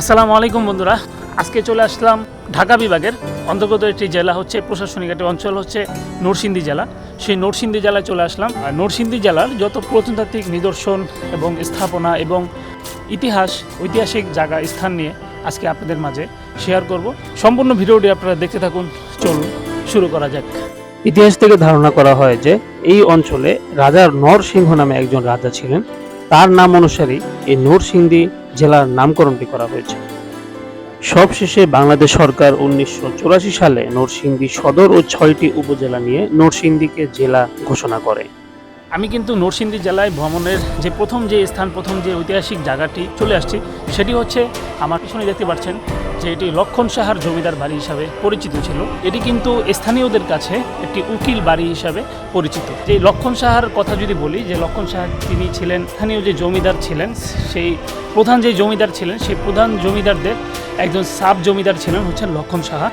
আসসালামু আলাইকুম বন্ধুরা। আজকে চলে আসলাম ঢাকা বিভাগের অন্তর্গত একটি জেলা হচ্ছে প্রশাসনিক একটি অঞ্চল হচ্ছে নরসিংদী জেলা। সেই নরসিংদী জেলায় চলে আসলাম। আর নরসিংদী জেলার যত প্রত্নতাত্ত্বিক নিদর্শন এবং স্থাপনা এবং ইতিহাস, ঐতিহাসিক জায়গা, স্থান নিয়ে আজকে আপনাদের মাঝে শেয়ার করব। সম্পূর্ণ ভিডিওটি আপনারা দেখতে থাকুন। চলুন, শুরু করা যাক। ইতিহাস থেকে ধারণা করা হয় যে এই অঞ্চলে রাজার নরসিংহ নামে একজন রাজা ছিলেন। তার নাম অনুসারেই এই নরসিংদী জেলার নামকরণটি করা হয়েছে। সবশেষে বাংলাদেশ সরকার উনিশশো চুরাশি সালে নরসিংদী সদর ও ছয়টি উপজেলা নিয়ে নরসিংদীকে জেলা ঘোষণা করে। আমি কিন্তু নরসিংদী জেলায় ভ্রমণের যে প্রথম যে স্থান, প্রথম যে ঐতিহাসিক জায়গাটি চলে আসছি, সেটি হচ্ছে আমার পিছনে দেখতে পাচ্ছেন যে এটি লক্ষণ সাহার জমিদার বাড়ি হিসাবে পরিচিত ছিল, এটি কিন্তু স্থানীয়দের কাছে একটি উকিল বাড়ি হিসাবে পরিচিত। যে লক্ষণ সাহার কথা যদি বলি, যে লক্ষণ সাহা তিনি ছিলেন, স্থানীয় যে জমিদার ছিলেন, সেই প্রধান যে জমিদার ছিলেন, সেই প্রধান জমিদারদের একজন সাব জমিদার ছিলেন, হচ্ছেন লক্ষণ সাহা।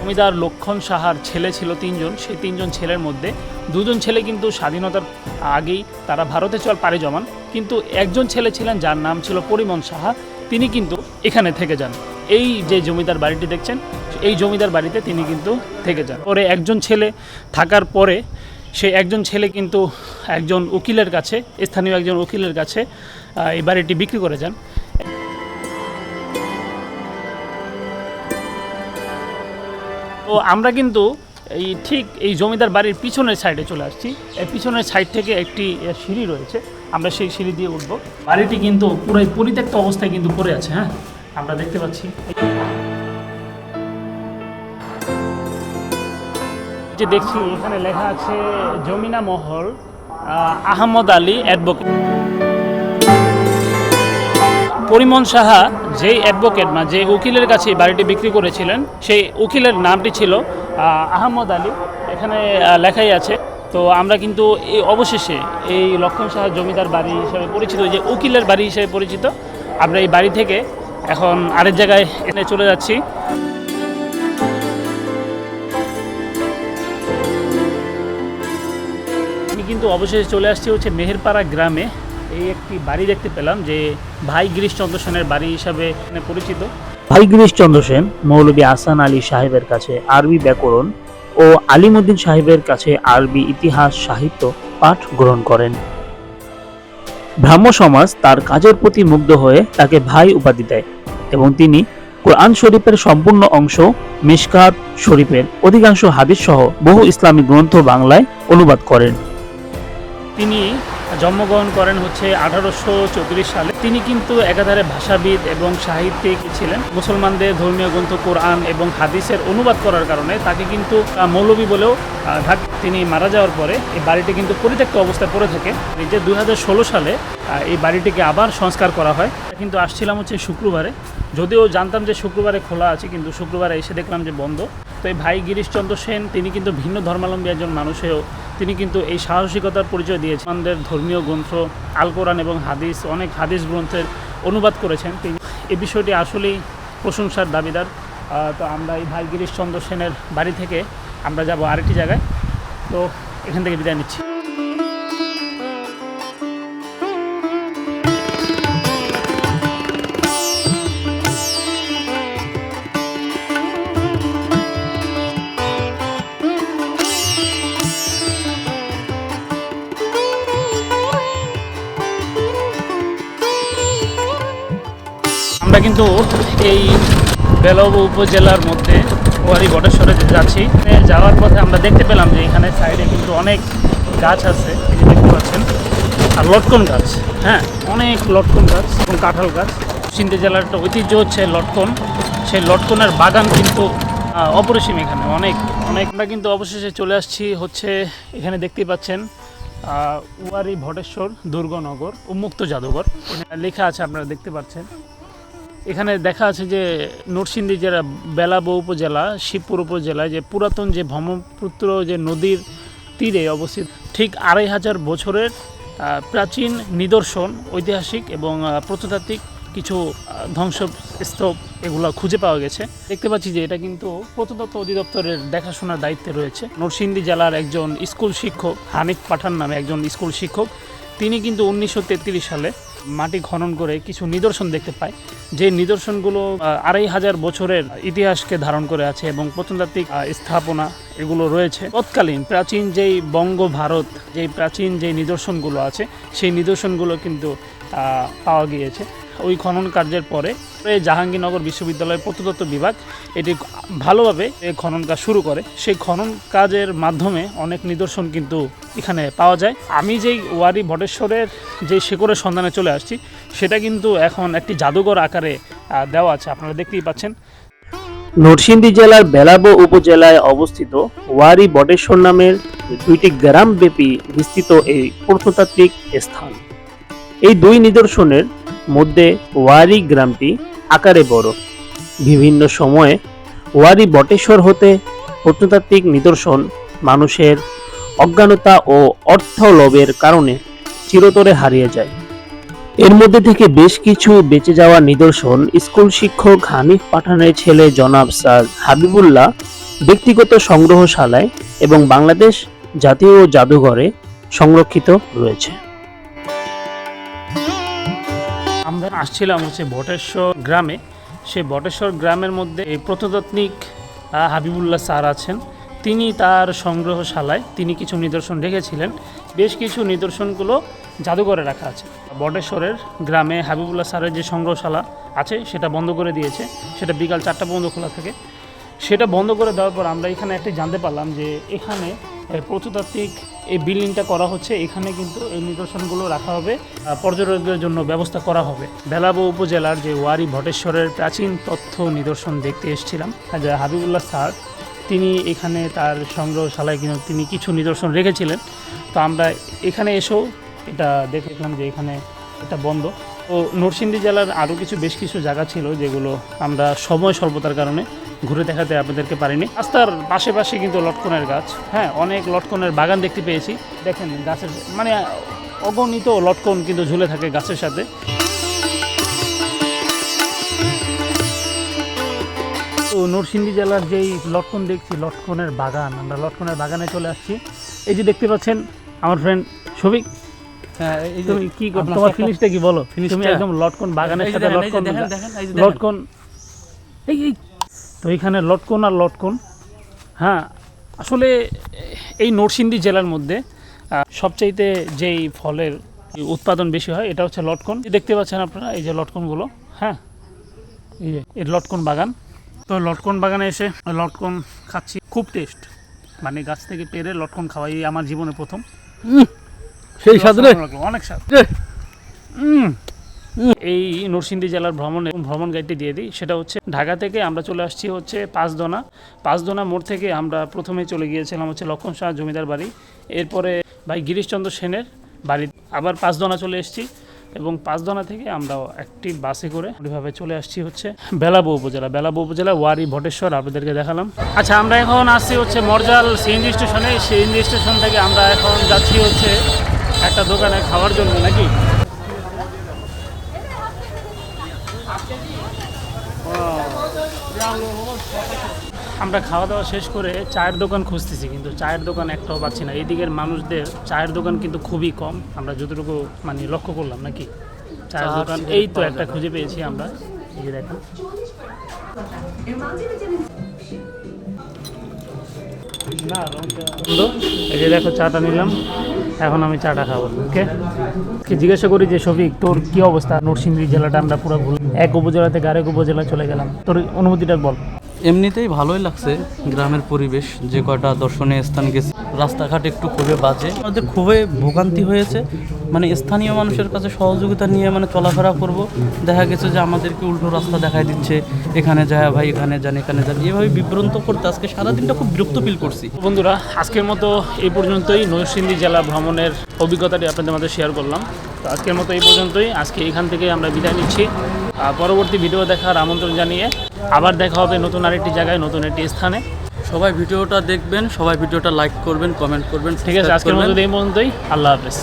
জমিদার লক্ষণ সাহার ছেলে ছিল তিনজন, সেই তিনজন ছেলের মধ্যে দুজন ছেলে কিন্তু স্বাধীনতার আগেই তারা ভারতে চল পাড়ি জমান। কিন্তু একজন ছেলে ছিলেন যার নাম ছিল পরিমল সাহা। তিনি কিন্তু এখানে থেকে যান। এই যে জমিদার বাড়িটি দেখছেন, এই জমিদার বাড়িতে তিনি কিন্তু থেকে যান। পরে একজন ছেলে থাকার পরে সে একজন ছেলে কিন্তু একজন উকিলের কাছে, স্থানীয় একজন উকিলের কাছে এই বাড়িটি বিক্রি করে যান। তো আমরা কিন্তু এই ঠিক এই জমিদার বাড়ির পিছনের সাইডে চলে আসছি। এই পিছনের সাইড থেকে একটি সিঁড়ি রয়েছে। আমরা সেই সিঁড়ি দিয়ে উঠব। বাড়িটি কিন্তু পুরাই পরিত্যক্ত অবস্থায় কিন্তু পড়ে আছে হ্যাঁ? আমরা দেখতে পাচ্ছি। যে দেখছি এখানে লেখা আছে জমিনা মহল আহ, আহমদ আলী অ্যাডভোকেট। পরিমল সাহা যেই অ্যাডভোকেট না যে উকিলের কাছে বাড়িটি বিক্রি করেছিলেন সেই উকিলের নামটি ছিল আহ, আহমদ আলী। এখানে লেখাই আছে তো আমরা কিন্তু এই অবশেষে এই লক্ষণ সাহা জমিদার বাড়ি হিসেবে পরিচিত যে উকিলের বাড়ি হিসেবে পরিচিত, আমরা এই বাড়ি থেকে এখন আরেক জায়গায় এনে চলে যাচ্ছি। আমি কিন্তু অবশেষে চলে আসছি হচ্ছে মেহেরপাড়া গ্রামে। এই একটি বাড়ি দেখতে পেলাম যে ভাই গিরিশচন্দ্র সেনের বাড়ি হিসাবে পরিচিত। ভাই গিরিশচন্দ্র সেন মৌলভী আসান আলী সাহেবের কাছে আরবি ব্যাকরণ। ও আলিমুদ্দিন সাহেবের কাছে আরবি ইতিহাস সাহিত্য পাঠ গ্রহণ করেন। ব্রাহ্ম সমাজ তার কাজের প্রতি মুগ্ধ হয়ে তাকে ভাই উপাধি দেয় এবং তিনি কোরআন শরীফের সম্পূর্ণ অংশ মিসকাত শরীফের অধিকাংশ হাদিস সহ বহু ইসলামী গ্রন্থ বাংলায় অনুবাদ করেন। তিনি জন্মগ্রহণ করেন হচ্ছে আঠারোশো চৌত্রিশ সালে। তিনি কিন্তু একাধারে ভাষাবিদ এবং সাহিত্যিক ছিলেন। মুসলমানদের ধর্মীয় গ্রন্থ, কোরআন এবং হাদিসের অনুবাদ করার কারণে তাকে কিন্তু মৌলবী বলেও ঢাক তিনি মারা যাওয়ার পরে এই বাড়িটি কিন্তু পরিত্যক্ত অবস্থায় পড়ে থাকে। যে দুই হাজার ষোলো সালে এই বাড়িটিকে আবার সংস্কার করা হয়। কিন্তু আসছিলাম হচ্ছে শুক্রবারে। যদিও জানতাম যে শুক্রবারে খোলা আছে, কিন্তু শুক্রবারে এসে দেখলাম যে বন্ধ। তো এই ভাই গিরিশচন্দ্র সেন, তিনি কিন্তু ভিন্ন ধর্মাবলম্বী একজন মানুষেও তিনি কিন্তু এই সাহসিকতার পরিচয় দিয়েছেন। আমাদের ধর্মীয় গ্রন্থ আল কোরআন এবং হাদিস, অনেক হাদিস গ্রন্থের অনুবাদ করেছেন তিনি। এ বিষয়টি আসলেই প্রশংসার দাবিদার। তো আমরা এই ভাই গিরিশচন্দ্র সেনের বাড়ি থেকে আমরা যাব আরেকটি জায়গায়। তো এখান থেকে বিদায় নিচ্ছি। কিন্তু এই বেলব উপজেলার মধ্যে ওয়ারি বটেশ্বরে যাচ্ছি যাওয়ার পথে আমরা দেখতে পেলাম যে এখানে সাইডে কিন্তু অনেক গাছ আছে দেখতে পাচ্ছেন। আর লটকন গাছ হ্যাঁ অনেক লটকন গাছ এবং কাঁঠাল গাছ। সিন্ধি জেলার একটা ঐতিহ্য হচ্ছে লটকন। সেই লটকনের বাগান কিন্তু অপরিসীম এখানে, অনেক অনেক। আমরা কিন্তু অবশেষে চলে আসছি হচ্ছে, এখানে দেখতেই পাচ্ছেন উয়ারি ভটেশ্বর দুর্গনগর, উন্মুক্ত জাদুঘর। লেখা আছে, আপনারা দেখতে পাচ্ছেন। এখানে দেখা আছে যে নরসিংদী জেলা, বেলাবো উপজেলা, শিবপুর উপজেলায় যে পুরাতন যে ব্রহ্মপুত্র যে নদীর তীরে অবস্থিত, ঠিক আড়াই হাজার বছরের প্রাচীন নিদর্শন, ঐতিহাসিক এবং প্রত্নতাত্ত্বিক কিছু ধ্বংসস্তূপ এগুলো খুঁজে পাওয়া গেছে। দেখতে পাচ্ছি যে এটা কিন্তু প্রত্নতত্ত্ব অধিদপ্তরের দেখাশোনার দায়িত্বে রয়েছে। নরসিংদী জেলার একজন স্কুল শিক্ষক, হানিফ পাঠান নামে একজন স্কুল শিক্ষক, তিনি কিন্তু উনিশশো তেত্রিশ সালে মাটি খনন করে কিছু নিদর্শন দেখতে পাই যে নিদর্শনগুলো আড়াই হাজার বছরের ইতিহাসকে ধারণ করে আছে এবং প্রত্নতাত্ত্বিক স্থাপনা এগুলো রয়েছে। তৎকালীন প্রাচীন যেই বঙ্গ ভারত যেই প্রাচীন যেই নিদর্শনগুলো আছে, সেই নিদর্শনগুলো কিন্তু পাওয়া গিয়েছে। ওই খনন কার্যের পরে এই জাহাঙ্গীরনগর বিশ্ববিদ্যালয়ের প্রত্নতত্ত্ব বিভাগ এটি ভালোভাবে এই খনন কাজ শুরু করে। সেই খনন কাজের মাধ্যমে অনেক নিদর্শন কিন্তু এখানে পাওয়া যায়। আমি যেই ওয়ারি ভটেশ্বরের যে শেকড়ের সন্ধানে চলে আসছি, সেটা কিন্তু এখন একটি জাদুঘর আকারে দেওয়া আছে। আপনারা দেখতেই পাচ্ছেন। নরসিংদী জেলার বেলাবো উপজেলায় অবস্থিত ওয়ারি বটেশ্বর নামের দুইটি গ্রাম ব্যাপী বিস্তৃত এই প্রত্নতাত্ত্বিক স্থান। এই দুই নিদর্শনের মধ্যে ওয়ারি গ্রামটি আকারে বড়। বিভিন্ন সময়ে ওয়ারি বটেশ্বর হতে প্রত্নতাত্ত্বিক নিদর্শন, মানুষের অজ্ঞানতা ও অর্থ লোভের কারণে চিরতরে হারিয়ে যায়। এর মধ্যে থেকে বেশ কিছু বেঁচে যাওয়া নিদর্শন স্কুল শিক্ষক হানিফ পাঠানের ছেলে জনাব স্যার হাবিবুল্লাহ ব্যক্তিগত সংগ্রহশালায় এবং বাংলাদেশ জাতীয় জাদুঘরে সংরক্ষিত রয়েছে। আমরা আসছিলাম হচ্ছে বটেশ্বর গ্রামে। সে বটেশ্বর গ্রামের মধ্যে এই প্রত্নতাত্ত্বিক হাবিবুল্লাহ স্যার আছেন। তিনি তার সংগ্রহশালায় তিনি কিছু নিদর্শন রেখেছিলেন। বেশ কিছু নিদর্শনগুলো জাদুঘরে রাখা আছে। বটেশ্বরের গ্রামে হাবিবুল্লাহ স্যারের যে সংগ্রহশালা আছে, সেটা বন্ধ করে দিয়েছে। সেটা বিকাল চারটা পর্যন্ত খোলা থাকে। সেটা বন্ধ করে দেওয়ার পর আমরা এখানে একটা জানতে পারলাম যে এখানে প্রত্নতাত্ত্বিক এই বিল্ডিংটা করা হচ্ছে। এখানে কিন্তু এই নিদর্শনগুলো রাখা হবে। পর্যটকদের জন্য ব্যবস্থা করা হবে। বেলাবো উপজেলার যে ওয়ারি ভটেশ্বরের প্রাচীন তথ্য নিদর্শন দেখতে এসেছিলাম। যে হাবিবুল্লাহ স্যার, তিনি এখানে তার সংগ্রহশালায় কিন্তু তিনি কিছু নিদর্শন রেখেছিলেন। তো আমরা এখানে এসেও এটা দেখলাম যে এখানে এটা বন্ধ। ও নরসিংদী জেলার আরও কিছু বেশ কিছু জায়গা ছিল যেগুলো আমরা সময় স্বল্পতার কারণে ঘুরে দেখাতে আপনাদেরকে পারিনি। রাস্তার পাশে পাশে কিন্তু লটকনের গাছ। হ্যাঁ অনেক লটকনের বাগান দেখতে পেয়েছি। দেখেন গাছের মানে অগণিত লটকন কিন্তু ঝুলে থাকে গাছের সাথে। তো নরসিংদী জেলার যেই লটকন দেখছি লটকনের বাগান আমরা লটকনের বাগানে চলে আসছি। এই যে দেখতে পাচ্ছেন আমার ফ্রেন্ড সবিক হ্যাঁ, এই তুমি কি তোমার ফিনিশটা কি বলো? তুমি একদম লটকন বাগানের সাথে লটকন। লটকন এই তো এখানে লটকন আর লটকন। হ্যাঁ আসলে এই নরসিংদী জেলার মধ্যে সবচাইতে যেই ফলের উৎপাদন বেশি হয় এটা হচ্ছে লটকন। দেখতে পাচ্ছেন আপনারা এই যে লটকনগুলো হ্যাঁ এই যে এই লটকন বাগান। তো লটকন বাগানে এসে লটকন খাচ্ছি খুব টেস্ট। মানে গাছ থেকে পেরে লটকন খাওয়াই আমার জীবনে প্রথম। সেই স্বাদ অনেক স্বাদ। এই নরসিংদী জেলার ভ্রমণ ভ্রমণ গাইডটি দিয়ে দিই। সেটা হচ্ছে ঢাকা থেকে আমরা চলে আসছি হচ্ছে পাঁচদোনা। পাঁচদোনা মোড় থেকে আমরা প্রথমে চলে গিয়েছিলাম হচ্ছে লক্ষণ শাহ জমিদার বাড়ি। এরপরে ভাই গিরিশচন্দ্র সেনের বাড়ি আবার পাঁচদোনা চলে এসেছি এবং পাঁচদোনা থেকে আমরা একটি বাসে করে ওইভাবে চলে আসছি হচ্ছে বেলাবো উপজেলা। বেলাবো উপজেলা ওয়ারি ভটেশ্বর, আপনাদেরকে দেখালাম। আচ্ছা আমরা এখন আসছি হচ্ছে মরজাল সিএনজি স্টেশনে। সিএনজি স্টেশন থেকে আমরা এখন যাচ্ছি হচ্ছে একটা দোকানে খাওয়ার জন্য নাকি? আমরা খাওয়া দাওয়া শেষ করে চায়ের দোকান খুঁজতেছি কিন্তু চায়ের দোকান একটাও পাচ্ছি না। এদিকের মানুষদের চায়ের দোকান কিন্তু খুবই কম। আমরা যতটুকু মানে লক্ষ্য করলাম নাকি? চায়ের দোকান এই তো একটা খুঁজে পেয়েছি আমরা। এই যে দেখেন। এই যে দেখো চাটা নিলাম। এখন আমি চাটা খাব, ওকে? জিজ্ঞাসা করি যে, শফিক, তোর কি অবস্থা? নরসিংদী জেলাটা আমরা পুরো এক উপজেলা থেকে আরেক উপজেলা চলে গেলাম। তোর অনুভূতিটা বল। এমনিতেই ভালোই লাগছে গ্রামের পরিবেশ, যে কয়টা দর্শনীয় স্থান গেছে। রাস্তাঘাট একটু খুবই বাজে। আমাদের খুবই ভোগান্তি হয়েছে। মানে স্থানীয় মানুষের কাছে সহযোগিতা নিয়ে মানে চলাফেরা করব। দেখা গেছে যে আমাদেরকে উল্টো রাস্তা দেখায় দিচ্ছে। এখানে যায় ভাই, এখানে যান এখানে যান। এভাবে বিভ্রান্ত করতে আজকে সারাদিনটা খুব বিরক্ত ফিল করছি। বন্ধুরা, আজকের মতো এই পর্যন্তই। নরসিংদী জেলা ভ্রমণের অভিজ্ঞতাটি আপনাদের মধ্যে শেয়ার করলাম। তো আজকের মতো এই পর্যন্তই। আজকে এখান থেকে আমরা বিদায় নিচ্ছি। আর পরবর্তী ভিডিও দেখার আমন্ত্রণ জানিয়ে আবার দেখা হবে নতুন আরেকটি জায়গায় নতুন একটি স্থানে। সবাই ভিডিওটা দেখবেন সবাই ভিডিওটা লাইক করবেন কমেন্ট করবেন ঠিক আছে আজকের মতো এই পর্যন্তই। আল্লাহ হাফেজ।